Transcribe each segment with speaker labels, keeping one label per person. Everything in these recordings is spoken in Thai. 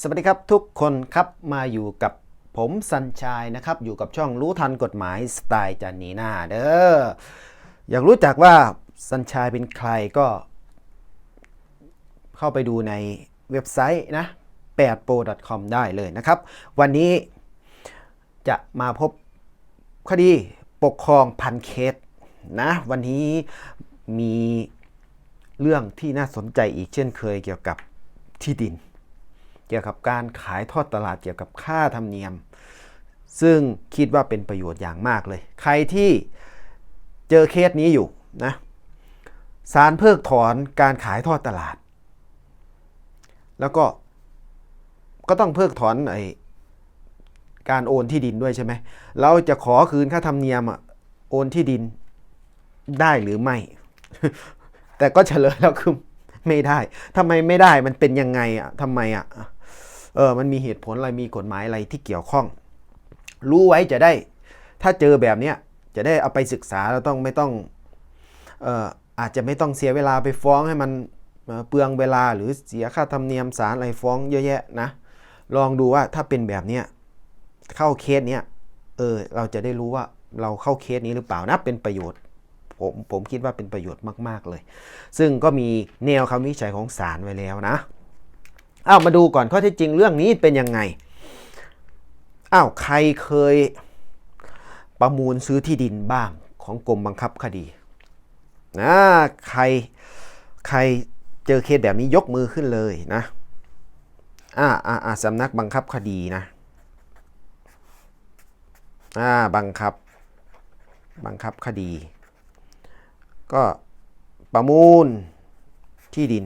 Speaker 1: สวัสดีครับทุกคนครับมาอยู่กับผมสัญชัยนะครับ อยู่กับช่องรู้ทันกฎหมายสไตล์จันนีนาเด้ออยากรู้จักว่าสัญชัยเป็นใครก็ เข้าไปดูในเว็บไซต์นะ 8pro.com ได้เลยนะครับ วันนี้จะมาพบคดีปกครองพันเคสนะ วันนี้มีเรื่องที่น่าสนใจอีกเช่นเคยเกี่ยวกับที่ดิน กี่ยวกับการขายทอดตลาดเกี่ยวกับค่าธรรมเนียม ซึ่งคิดว่าเป็นประโยชน์อย่างมากเลย ใครที่เจอเคสนี้อยู่นะศาลเพิกถอนการขายทอดตลาด แล้วก็ก็ต้องเพิกถอนไอการโอนที่ดินด้วยใช่ไหม เราจะขอคืนค่าธรรมเนียมโอนที่ดินได้หรือไม่ แต่ก็เฉลยแล้วคือไม่ได้ทำไมไม่ได้มันเป็นยังไงอะทำไมอะ เออมันมีเหตุผลอะไรมีกฎหมายอะไรที่เกี่ยวข้อง รู้ไว้จะได้ ถ้าเจอแบบเนี้ยจะได้เอาไปศึกษาเราต้องไม่ต้องเอ่ออาจจะไม่ต้องเสียเวลาไปฟ้องให้มันเปลืองเวลาหรือเสียค่าธรรมเนียมศาลอะไรฟ้องเยอะแยะนะ ลองดูว่าถ้าเป็นแบบเนี้ยเข้าเคสเนี้ยเออเราจะได้รู้ว่าเราเข้าเคสนี้หรือเปล่านะเป็นประโยชน์ผมผมคิดว่าเป็นประโยชน์มาก ๆ เลย ซึ่งก็มีแนวคำวิจัยของศาลไว้แล้วนะ อ้าวมาดูก่อนข้อเท็จจริงเรื่องนี้เป็นยังไงอ้าวใครเคยประมูลซื้อที่ดินบ้างของกรมบังคับคดีนะใครใครเจอเคสแบบนี้ยกมือขึ้นเลยนะอ่าอ่าอ่าสำนักบังคับคดีนะอ่าบังคับบังคับคดี ก็ประมูลที่ดิน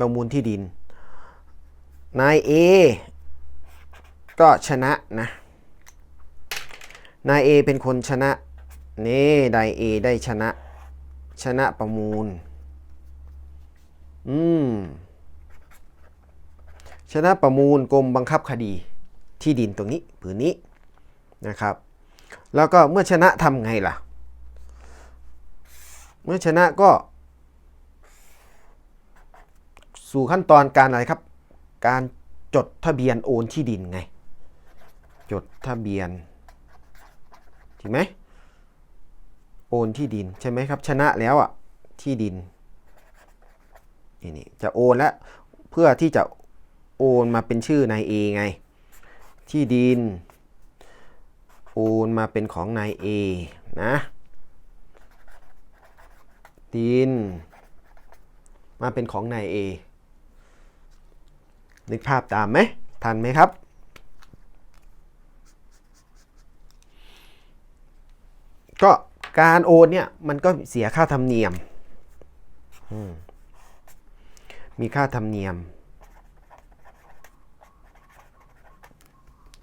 Speaker 1: ประมูลที่ดิน นาย A ก็ชนะนะ นาย A เป็นคนชนะ นี่นาย A ได้ชนะ ชนะประมูล อืม ชนะประมูลกรมบังคับคดีที่ดินตรงนี้ผืนนี้นะครับ แล้วก็เมื่อชนะทำไงล่ะ เมื่อชนะก็ สู่ขั้นตอนการอะไรครับ การจดทะเบียนโอนที่ดินไง จดทะเบียนถูกไหมโอนที่ดินใช่ไหมครับ ชนะแล้วอะที่ดินนี่นี่จะโอนแล้วเพื่อที่จะโอนมาเป็นชื่อนายเอไง ที่ดิน โอนมาเป็นของนายเอนะดิน มาเป็นของนายเอ นึกภาพตามไหม ทันไหมครับ ก็การโอนเนี่ย มันก็เสียค่าธรรมเนียม มีค่าธรรมเนียม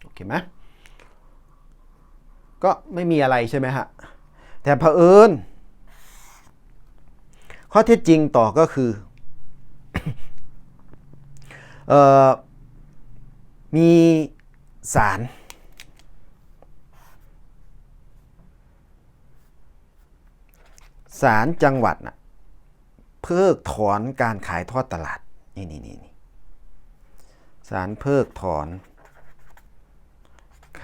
Speaker 1: โอเคไหมก็ไม่มีอะไรใช่ไหมฮะ แต่เผอิญข้อเท็จจริงต่อก็คือ มีศาลศาลจังหวัดนะเพิกถอนการขายทอดตลาด นี่นี่นี่สาลเพิกถอน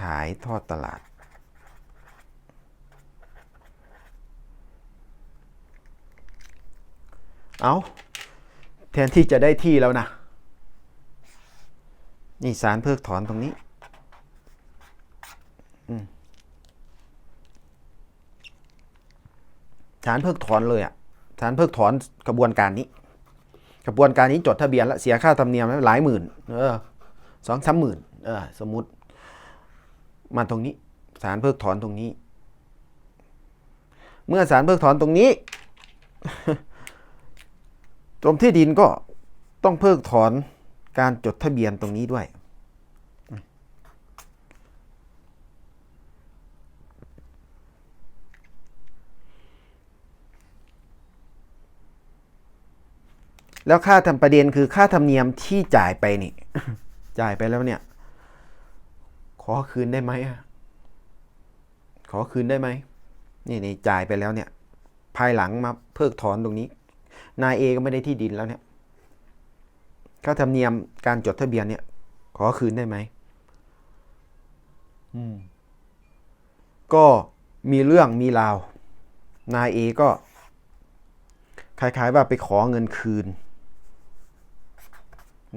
Speaker 1: ขายทอดตลาด เอาแทนที่จะได้ที่แล้วนะ นี่สารเพิกถอนตรงนี้สารเพิกถอนเลยอะสารเพิกถอนกระบวนการนี้กระบวนการนี้จดทะเบียนแล้วเสียค่าธรรมเนียมแล้วหลายหมื่น เออสองสามหมื่นเออสมมุติ มาตรงนี้สารเพิกถอนตรงนี้ เมื่อสารเพิกถอนตรงนี้กรมที่ดินก็ต้องเพิกถอน การจดทะเบียนตรงนี้ด้วย แล้วค่าทำประเด็นคือค่าธรรมเนียมที่จ่ายไปนี่ จ่ายไปแล้วเนี่ย ขอคืนได้ไหมขอคืนได้ไหมนี่นี่จ่ายไปแล้วเนี่ย ภายหลังมาเพิกถอนตรงนี้ นายเอก็ไม่ได้ที่ดินแล้วเนี่ย ค่าธรรมเนียมการจดทะเบียนเนี่ย ขอคืนได้ไหมอืมก็มีเรื่องมีราว นายเอก็คล้ายๆว่าไปขอเงินคืน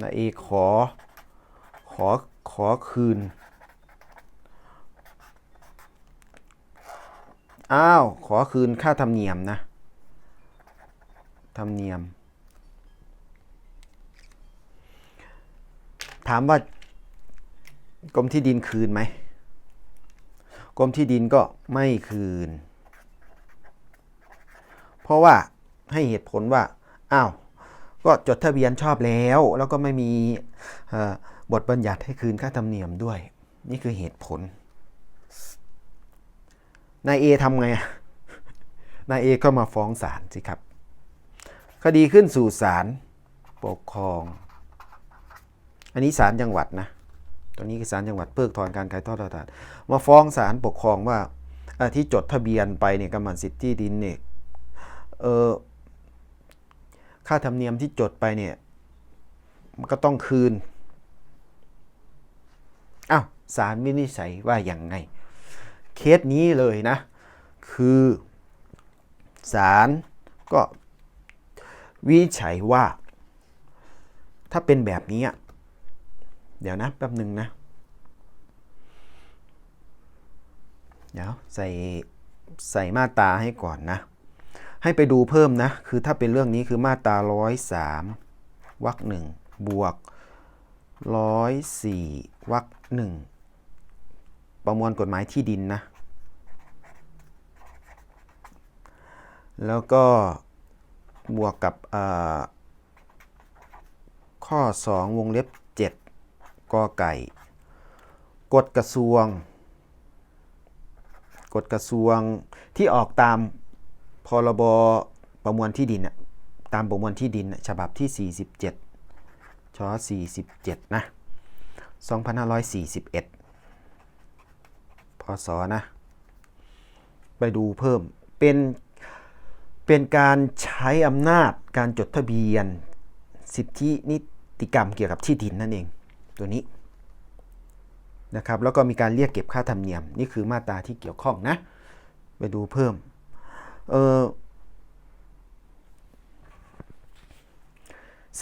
Speaker 1: นายเอขอ ขอ ขอคืน อ้าว ขอคืนค่าธรรมเนียมนะ ธรรมเนียม ถามว่ากรมที่ดินคืนไหมกรมที่ดินก็ไม่คืน เพราะว่าให้เหตุผลว่าอ้าวก็จดทะเบียนชอบแล้ว แล้วก็ไม่มีบทบัญญัติให้คืนค่าธรรมเนียมด้วย นี่คือเหตุผลนายเอทำไงอะนายเอก็มาฟ้องศาลสิครับ คดีขึ้นสู่ศาลปกครอง อันนี้ศาลจังหวัดนะตัวนี้คือศาลจังหวัดเพิกถอนการขายทอดตลาดมาฟ้องศาลปกครองว่าที่จดทะเบียนไปเนี่ยกรรมสิทธิ์ที่ดินเนี่ยเออค่าธรรมเนียมที่จดไปเนี่ยมันก็ต้องคืนอ้าวศาลวินิจฉัยว่าอย่างไง เคสนี้เลยนะ คือศาลก็วินิจฉัยว่า ถ้าเป็นแบบนี้ เดี๋ยวนะแป๊บหนึ่งนะ เดี๋ยวใส่ใส่มาตาให้ก่อนนะ ให้ไปดูเพิ่มนะ คือถ้าเป็นเรื่องนี้คือมาตาร้อยสามวรรคหนึ่งบวกร้อยสี่วรรคหนึ่งประมวลกฎหมายที่ดินนะ แล้วก็บวกกับข้อ 2 วงเล็บ กอไก่ กฎกระทรวง กฎกระทรวงที่ออกตามพรบประมวลที่ดินนะตามประมวลที่ดินฉบับที่ 47ช47 นะ 2541 พศ นะ ไปดูเพิ่ม เป็น เป็นการใช้อำนาจการจดทะเบียน สิทธินิติกรรมเกี่ยวกับที่ดินนั่นเอง ตัวนี้นะครับแล้วก็มีการเรียกเก็บค่าธรรมเนียม นี่คือมาตราที่เกี่ยวข้องนะ ไปดูเพิ่มเออ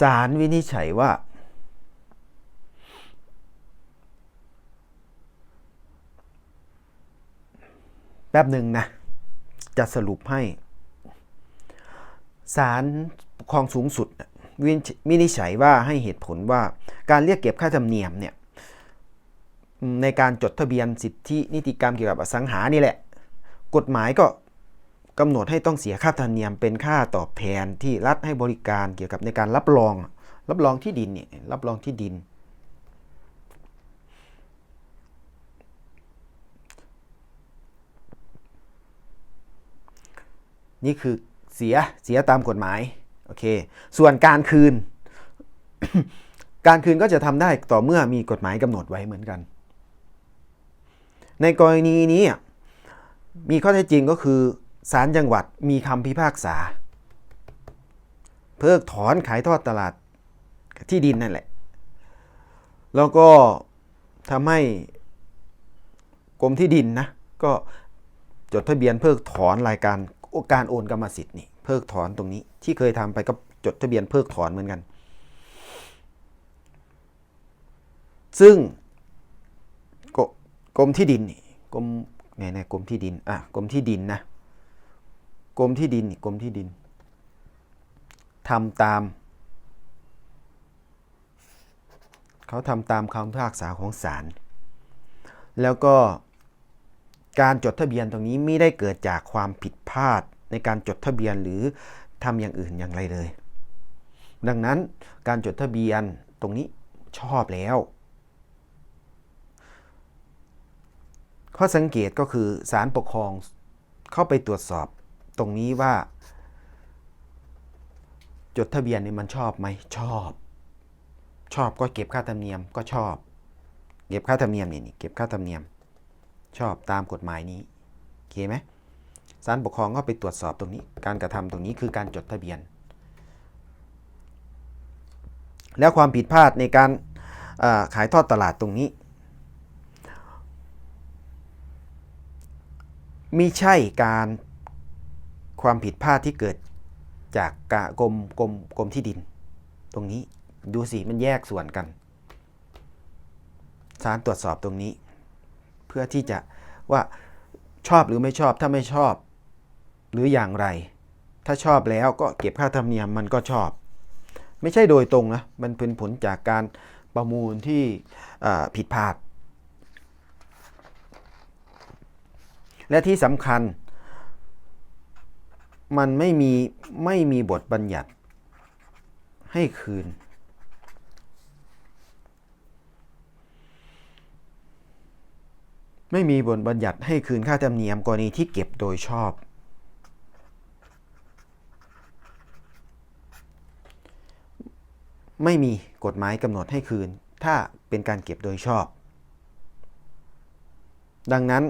Speaker 1: ศาลวินิจฉัยว่า แป๊บหนึ่งนะ จะสรุปให้ศาลปกครองสูงสุด วินิจวินิจฉัยว่าให้เหตุผลว่าการเรียกเก็บค่าธรรมเนียมเนี่ยในการจดทะเบียนสิทธินิติกรรมเกี่ยวกับอสังหานี่แหละ กฎหมายก็กำหนดให้ต้องเสียค่าธรรมเนียมเป็นค่าตอบแทนที่รัฐให้บริการเกี่ยวกับในการรับรอง รับรองที่ดินเนี่ยรับรองที่ดิน นี่คือเสียเสียตามกฎหมาย โอเค ส่วนการคืน การคืนก็จะทำได้ต่อเมื่อมีกฎหมายกำหนดไว้เหมือนกัน ในกรณีนี้มีข้อเท็จจริงก็คือศาลจังหวัดมีคำพิพากษา เพิกถอนขายทอดตลาดที่ดินนั่นแหละ แล้วก็ทำให้กรมที่ดินนะ ก็จดทะเบียนเพิกถอนรายการ การโอนกรรมสิทธิ์นี่เพิกถอนตรงนี้ที่เคยทำไปก็จดทะเบียนเพิกถอนเหมือนกัน ซึ่งกกรมที่ดินนี่กรมไงนะกรมที่ดินอะกรมที่ดินนะกรมที่ดินนี่กรมที่ดินทำตาม เขาทำตามคำพิพากษาของศาลแล้วก็ การจดทะเบียนตรงนี้ไม่ได้เกิดจากความผิดพลาดในการจดทะเบียนหรือทำอย่างอื่นอย่างไรเลย ดังนั้นการจดทะเบียนตรงนี้ชอบแล้ว ข้อสังเกตก็คือศาลปกครองเข้าไปตรวจสอบตรงนี้ว่า จดทะเบียนนี่มันชอบไหมชอบ ชอบก็เก็บค่าธรรมเนียมก็ชอบ เก็บค่าธรรมเนียมนี่นี่เก็บค่าธรรมเนียม ชอบตามกฎหมายนี้โอเคไหมศาลปกครองก็ไปตรวจสอบตรงนี้ การกระทำตรงนี้คือการจดทะเบียน แล้วความผิดพลาดในการาขายทอดตลาดตรงนี้ม่ใช่การความผิดพลาดที่เกิดจากกะกรมกรมกรมที่ดิน ตรงนี้ดูสิมันแยกส่วนกันศาลตรวจสอบตรงนี้ พื่อที่จะว่าชอบหรือไม่ชอบถ้าไม่ชอบ หรืออย่างไร ถ้าชอบแล้วก็เก็บค่าธรรมเนียมมันก็ชอบ ไม่ใช่โดยตรงนะมันเป็นผลจากการประมูลที่ผิดพลาด และที่สำคัญ มันไม่มีไม่มีบทบัญญัติให้คืน ไม่มีบทบัญญัติให้คืนค่าธรรมเนียมกรณีที่เก็บโดยชอบ ไม่มีกฎหมายกำหนดให้คืน ถ้าเป็นการเก็บโดยชอบ ดังนั้น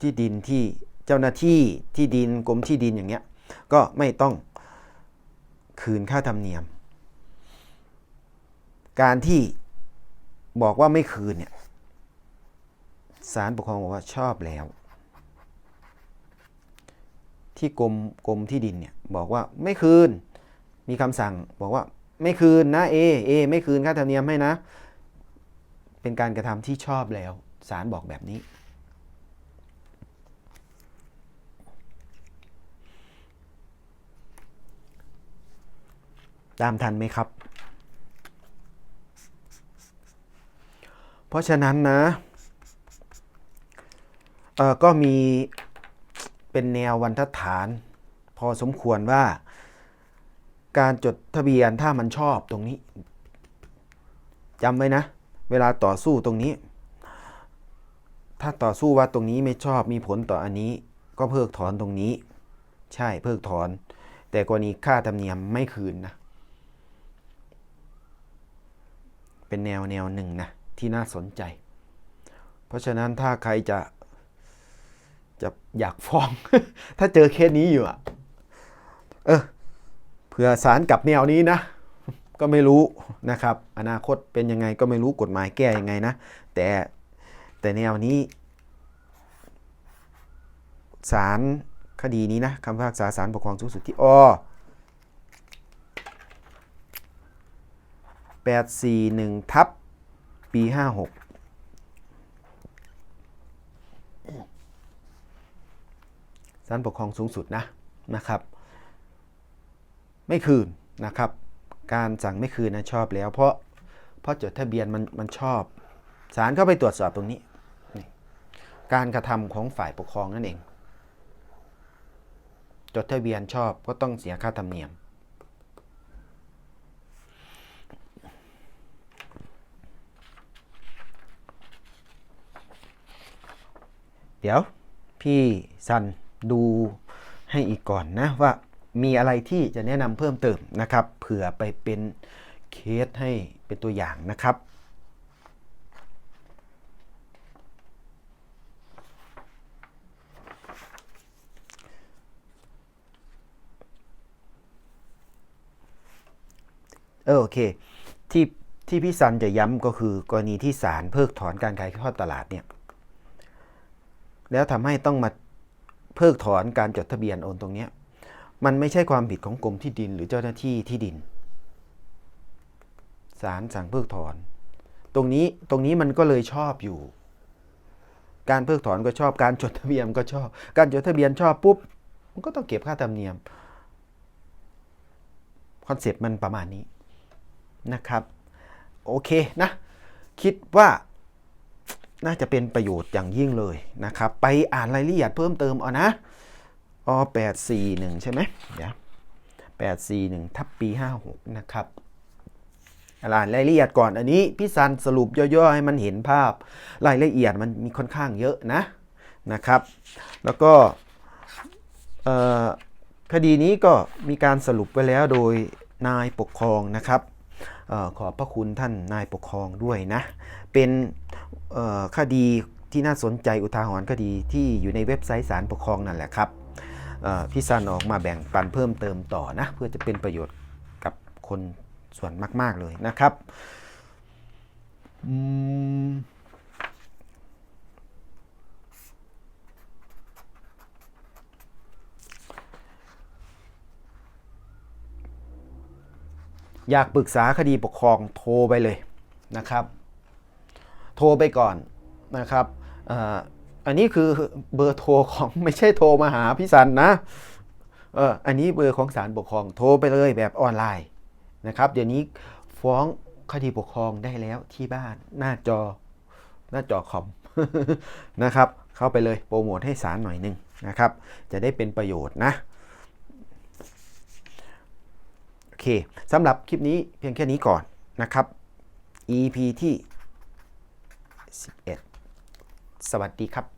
Speaker 1: ที่ดินที่เจ้าหน้าที่ที่ดินกรมที่ดินอย่างเงี้ยก็ไม่ต้องคืนค่าธรรมเนียม การที่บอกว่าไม่คืนเนี่ย ศาลปกครองบอกว่าชอบแล้ว ที่กรมกรมที่ดินเนี่ยบอกว่าไม่คืน มีคำสั่งบอกว่าไม่คืนนะเอเอไม่คืนค่าธรรมเนียมให้นะ เป็นการกระทำที่ชอบแล้วศาลบอกแบบนี้ ตามทันไหมครับ เพราะฉะนั้นนะ เออก็มีเป็นแนววันทัฐาน พอสมควรว่า การจดทะเบียนถ้ามันชอบตรงนี้จำไว้นะ เวลาต่อสู้ตรงนี้ ถ้าต่อสู้ว่าตรงนี้ไม่ชอบมีผลต่ออันนี้ ก็เพิกถอนตรงนี้ ใช่เพิกถอน แต่กรณีค่าธรรมเนียมไม่คืนนะ เป็นแนวแนวหนึ่งนะที่น่าสนใจ เพราะฉะนั้นถ้าใครจะ จะอยากฟ้อง ถ้าเจอเคสนี้อยู่อะเออเผื่อสารกับแนวนี้นะ ก็ไม่รู้นะครับ อนาคตเป็นยังไงก็ไม่รู้กฎหมายแก้ยังไงนะ แต่แต่แนวนี้สารคดีนี้นะคำพิพากษาสารปกครองสูงสุดที่อ841ทับปี 56 ศาลปกครองสูงสุดนะนะครับ ไม่คืนนะครับ การสั่งไม่คืนนะชอบแล้ว เพราะเพราะจดทะเบียนมันมันชอบศาลเข้าไปตรวจสอบตรงนี้นการกระทำของฝ่ายปกครองนั่นเอง จดทะเบียนชอบก็ต้องเสียค่าธรรมเนียมเดี๋ยว พี่ซัน ดูให้อีกก่อนนะว่ามีอะไรที่จะแนะนำเพิ่มเติมนะครับ เผื่อไปเป็นเคสให้เป็นตัวอย่างนะครับเออโอเคที่ที่พี่ซันจะย้ำก็คือกรณีที่ศาลเพิกถอนการขายทอดตลาดเนี่ย แล้วทำให้ต้องมา เพิกถอนการจดทะเบียนโอนตรงนี้มันไม่ใช่ความผิดของกรมที่ดิน หรือเจ้าหน้าที่ที่ดินศาลสั่งเพิกถอน ตรงนี้ตรงนี้มันก็เลยชอบอยู่ การเพิกถอนก็ชอบการจดทะเบียนก็ชอบ การจดทะเบียนชอบปุ๊บมันก็ต้องเก็บค่าธรรมเนียมคอนเซ็ปต์มันประมาณนี้นะครับ โอเคนะ คิดว่า น่าจะเป็นประโยชน์อย่างยิ่งเลยนะครับ ไปอ่านรายละเอียดเพิ่มเติมเอานะอ841ใช่ไหมเดี๋ยว841ทับปี56นะครับอ่านรายละเอียดก่อนอันนี้พี่ซันสรุปย่อๆให้มันเห็นภาพรายละเอียดมันมีค่อนข้างเยอะนะนะครับ แล้วก็คดีนี้ก็มีการสรุปไว้แล้วโดยนายปกครองนะครับ ขอบพระคุณท่านนายปกครองด้วยนะ เป็นคดีที่น่าสนใจอุทาหรณ์คดีที่อยู่ในเว็บไซต์ศาลปกครองนั่นแหละครับพี่ซันออกมาแบ่งปันเพิ่มเติมต่อนะ เพื่อจะเป็นประโยชน์กับคนส่วนมาก ๆ เลยนะครับ อืม อยากปรึกษาคดีปกครองโทรไปเลยนะครับ โทรไปก่อนนะครับอ,อันนี้คือเบอร์โทรของไม่ใช่โทรมาหาพี่สันนะเอออันนี้เบอร์ของศาลปกครองโทรไปเลยแบบออนไลน์นะครับ เดี๋ยวนี้ฟ้องคดีปกครองได้แล้วที่บ้านหน้าจอหน้าจอคอมนะครับ เข้าไปเลยโปรโมทให้ศาลหน่อยหนึงนะครับ จะได้เป็นประโยชน์นะ โอ เคสำหรับคลิปนี้เพียงแค่นี้ก่อนนะครับ EP ที่ 11 สวัสดีครับ